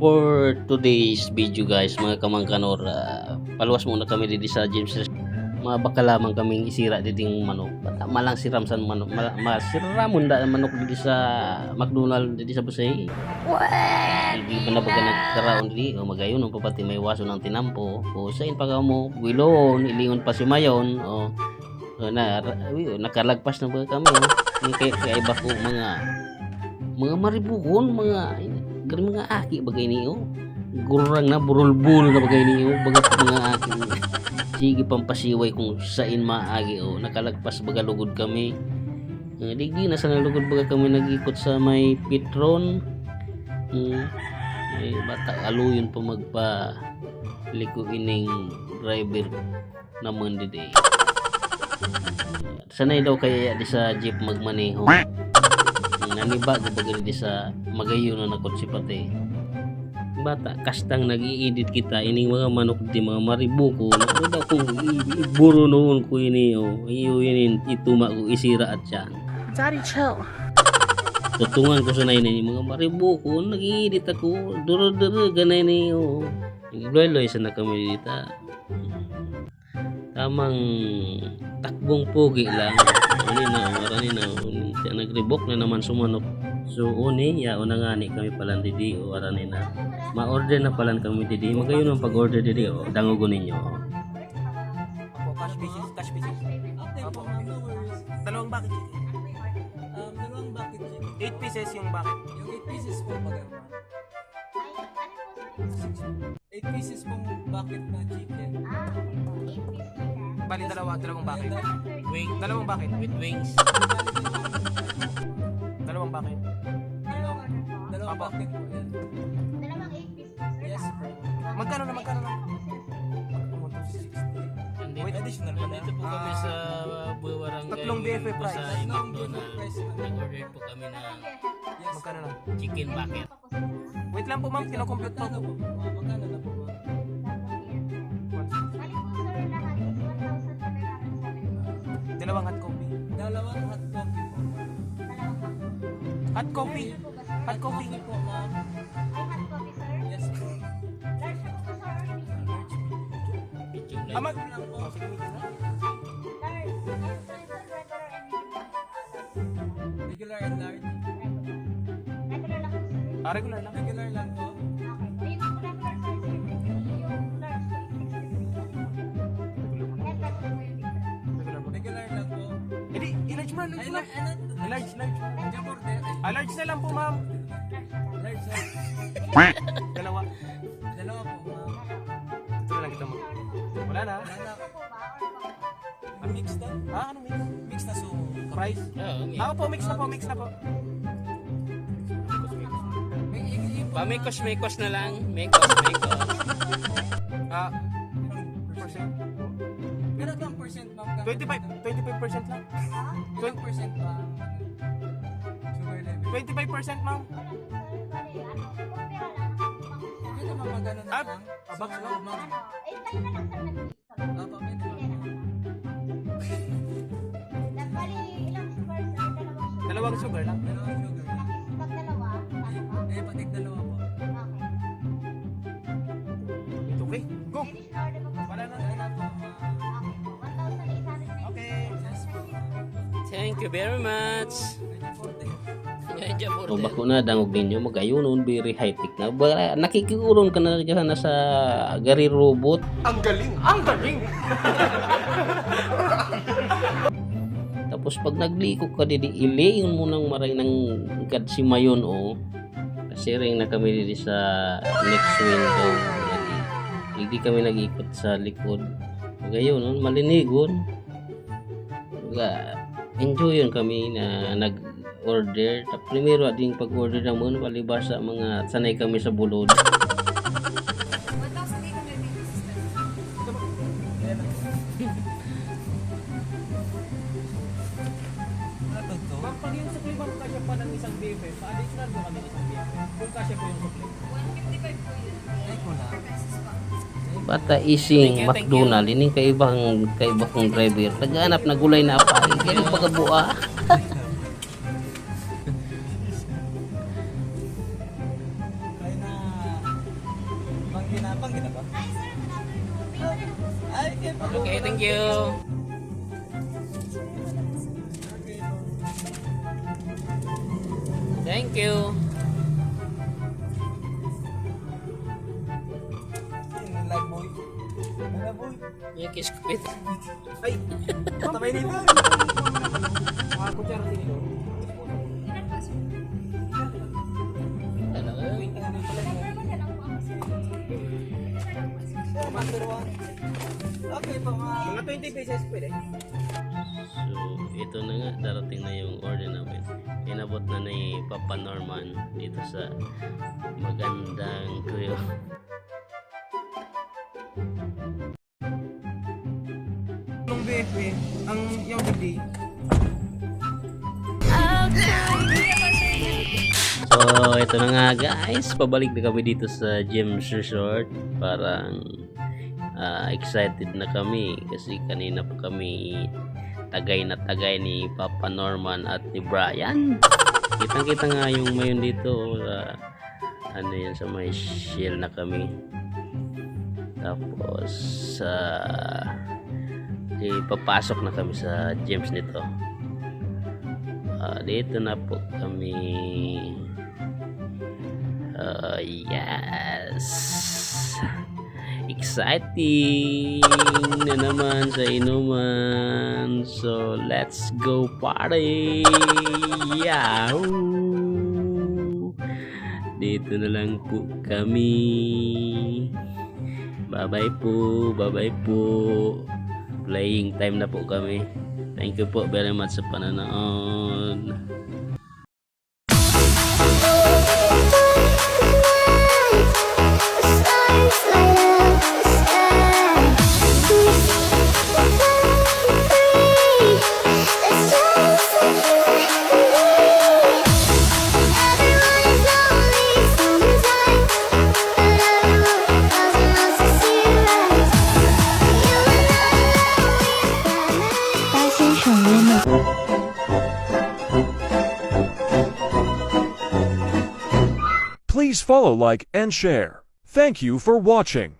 for today's video guys mga kamangkanor uh, paluwas muna kami dito sa James Rest. Mga baka lamang kaming isira dito yung manok. Malang siram sa manok. Mal, masiramon da ang manok dito sa McDonald dito sa Busay. Hindi pa na baga nagkaraon dito. O magayon o papati may waso ng tinampo. O sain pa ka mo wilon ilingon pa si Mayon. O o na nakalagpas na ba kami? Oh. Yung kay kay iba ko mga mga maribukon mga gari mga aki bagay niyo? Gurang na burulbul na bagay niyo? Bagat mga aki. Sige pampasiway kung sain maagi o nakalagpas baga lugod kami? Uh, digi na sa nalugod baga kami nagikot sa may pitron Hmm. Ay, bata aluyon pa magpa liko ining driver naman didi sanay daw kaya di sa jeep magmaneho naniba baga di sa magayo na nakot si pati bata kastang nag edit kita ining mga manok di mga maribuko ano kung i- iburo noon ko ini o iyo ini ituma ko isira at yan. Daddy, chill. tutungan ko sa na ini mga maribuko nag edit ako. Duro duro ganay ni o loy sa na kami dito tamang takbong pogi lang. Ani na marani na siya nagribok na naman sumanok so uni ya una nga ni kami palan didi o arani na ma-order na palan kami didi magayon ang pag-order didi o dangugon ninyo cash basis, cash basis. Dalawang bucket. Um, dalawang bucket chicken. 8 pieces yung bucket. Yung 8 pieces po maganda. 8 pieces pong bucket na chicken. Bali, dalawa, dalawang bucket. Wing. Dalawang bucket. With wings. Busay, Tatlong McDonald. BFA price. Nag-order po kami ng Yes. Magkano na? chicken bucket. Wait lang po ma'am, kinocompute po. Magkano po? Mga Magkano na po? Dalawang hot coffee. Dalawang hot coffee po. Hot coffee. Hot coffee. po, ma'am. Yes, bro. Medium Ah, light. mag... lang po. Oh, sige, medium na. Regular Ah, regular lang. Regular lang po. Regular lang po. Hindi, i-large mo, Ay, large mo. large, ano? I-large, large. Diyan po, Ah, large na lang po ma'am. large. Dalawa. Dalawa po, ma'am. Ito na lang kita mo. Wala na. Wala na. Ah, mix na? Ah, ano mix? Mix na so. Price? Oo, may- Ah, po, mix na po, mix na po. May i- i- Pamikos, mikos na lang. Mikos, mikos. Ah, percent. Meron bang percent, ma'am? 25, 25% lang. Ba? Sugar level. 25% ma'am. Okay naman magano na Ah, lang. ah, box So, lang? ma'am. Ah, pa, pwede naman. Dalawang sugar lang. Thank you very much. O bako na dangog ninyo magayon nun very high tech na. Ba, nakikiguron ka na dyan na sa gari robot. Ang galing. Ang galing. Tapos pag nagliko ka didi ilayon mo nang maray ng gad si Mayon o kasi rin na kami didi sa next window. Hindi kami nag-ikot sa likod. Ngayon no, malinigon. Baga, enjoy yun kami na nag order ta primero ading pag order naman palibasa mga sanay kami sa bulod pag yung supply ma'am, kasya pa ng isang BFF, pa-additional mo kami ng isang BFF. Kung kasya po yung supply. Bata ising McDonald ini kaibang kaibang driver naghanap na gulay na apa kaya pagabua. Okay, thank you. Thank you. Ano? May kiss ko ito. Ay, katamay nito. Ah, kutsara din ito. Ano? Commander one. Okay pa mga... Mga 20 pesos pwede. So, ito na nga, darating na yung order namin. Inabot na ni Papa Norman dito sa magandang Yung BFP, ang yung hindi. So, ito na nga guys. Pabalik na kami dito sa James Resort. Parang ah, excited na kami kasi kanina pa kami tagay na tagay ni Papa Norman at ni Brian. Kitang-kita nga yung mayon dito sa ano yan sa may shell na kami. Tapos sa papasok na kami sa James nito. Ah, dito na po kami. Ah, yes. Exciting na naman sa inuman. So, let's go party! Yahoo! Dito na lang po kami. Bye-bye po. Bye-bye po. Playing time na po kami. Thank you po very much sa pananood. Please follow, like, and share. Thank you for watching.